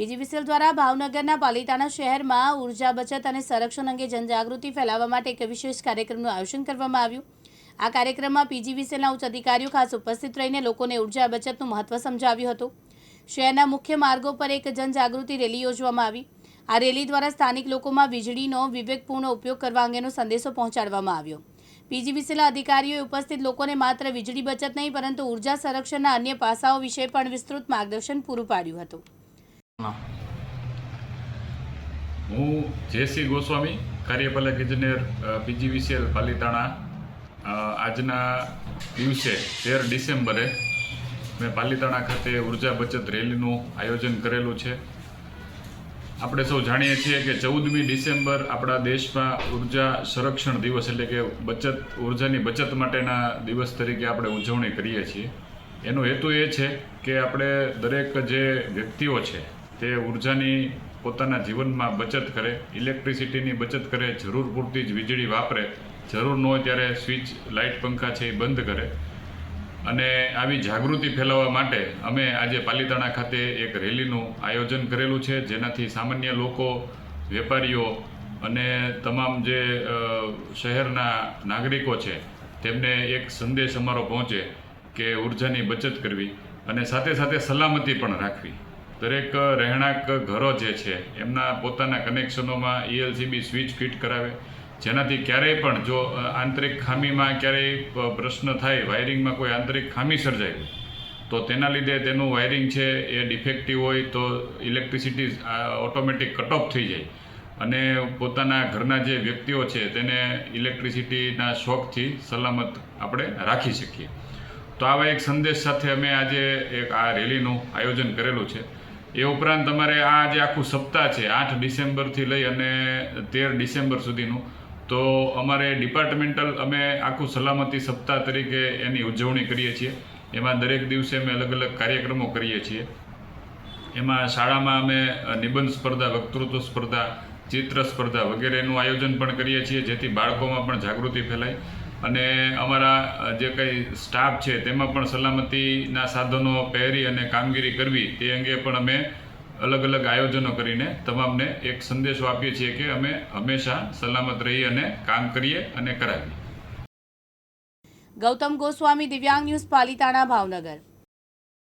PGVCL દ્વારા ભાવનગરના પાલિતાણા શહેરમાં ઊર્જા બચત અને સંરક્ષણ અંગે જનજાગૃતિ ફેલાવવા માટે એક વિશેષ કાર્યક્રમનું આયોજન કરવામાં આવ્યું. આ કાર્યક્રમમાં પીજીવીસીએલના ઉચ્ચ અધિકારીઓ ખાસ ઉપસ્થિત રહીને લોકોને ઊર્જા બચતનું મહત્વ સમજાવ્યું હતું. શહેરના મુખ્ય માર્ગો પર એક જનજાગૃતિ રેલી યોજવામાં આવી. આ રેલી દ્વારા સ્થાનિક લોકોમાં વીજળીનો વિવેકપૂર્ણ ઉપયોગ કરવા અંગેનો સંદેશો પહોંચાડવામાં આવ્યો. પીજીવીસીએલના અધિકારીઓએ ઉપસ્થિત લોકોને માત્ર વીજળી બચત નહીં, પરંતુ ઊર્જા સંરક્ષણના અન્ય પાસાઓ વિશે પણ વિસ્તૃત માર્ગદર્શન પૂરું પાડ્યું હતું. હું. જેસી ગોસ્વામી, કાર્યપાલક ઇજનેર પીજીવીસીએલ પાલીતાણા. આજના દિવસે તેર ડિસેમ્બરે મેં પાલીતાણા ખાતે ઊર્જા બચત રેલીનું આયોજન કરેલું છે. આપણે સૌ જાણીએ છીએ કે ચૌદમી ડિસેમ્બર આપણા દેશમાં ઊર્જા સંરક્ષણ દિવસ એટલે કે બચત, ઉર્જાની બચત માટેના દિવસ તરીકે આપણે ઉજવણી કરીએ છીએ. એનો હેતુ એ છે કે આપણે દરેક જે વ્યક્તિઓ છે તે ઉર્જાની પોતાના જીવનમાં બચત કરે, ઇલેક્ટ્રિસિટીની બચત કરે, જરૂર પૂરતી જ વીજળી વાપરે, જરૂર ન હોય ત્યારે સ્વિચ, લાઇટ, પંખા છે એ બંધ કરે. અને આવી જાગૃતિ ફેલાવવા માટે અમે આજે પાલીતાણા ખાતે એક રેલીનું આયોજન કરેલું છે, જેનાથી સામાન્ય લોકો, વેપારીઓ અને તમામ જે શહેરના નાગરિકો છે, તેમને એક સંદેશ અમારો પહોંચે કે ઉર્જાની બચત કરવી અને સાથે સાથે સલામતી પણ રાખવી. દરેક રહેણાંક ઘરો જે છે, એમના પોતાના કનેક્શનોમાં ઈએલસીબી સ્વિચ ફિટ કરાવે. જેનાથી ક્યારેય પણ જો આંતરિક ખામીમાં ક્યારેય પ્રશ્ન થાય વાયરિંગમાં કોઈ આંતરિક ખામી સર્જાય તો તેના લીધે તેનું વાયરિંગ છે એ ડિફેક્ટિવ હોય તો ઇલેક્ટ્રિસિટી ઓટોમેટિક કટ ઓફ થઈ જાય. અને પોતાના ઘરના જે વ્યક્તિઓ છે, તેને ઇલેક્ટ્રિસિટીના શોખથી સલામત આપણે રાખી શકીએ. તો આવા એક સંદેશ સાથે અમે આજે એક આ રેલીનું આયોજન કરેલું છે. એ ઉપરાંત તમારે આ જે આખું સપ્તાહ છે, આઠ ડિસેમ્બરથી લઈ અને તેર ડિસેમ્બર સુધીનું, તો અમારે ડિપાર્ટમેન્ટલ અમે આખું સલામતી સપ્તાહ તરીકે એની ઉજવણી કરીએ છીએ. એમાં દરેક દિવસે અમે અલગ અલગ કાર્યક્રમો કરીએ છીએ. એમાં શાળામાં અમે નિબંધ સ્પર્ધા, વક્તૃત્વ સ્પર્ધા, ચિત્ર સ્પર્ધા વગેરેનું આયોજન પણ કરીએ છીએ, જેથી બાળકોમાં પણ જાગૃતિ ફેલાય. અને અમારા જે કંઈ સ્ટાફ છે, તેમાં પણ સલામતીના સાધનો પહેરી અને કામગીરી કરવી, તે અંગે પણ અમે અલગ અલગ આયોજનો કરીને તમામને એક સંદેશો આપીએ છીએ કે અમે હંમેશા સલામત રહી અને કામ કરીએ અને કરાવીએ. ગૌતમ ગોસ્વામી, દિવ્યાંગ ન્યૂઝ, પાલિતાણા, ભાવનગર.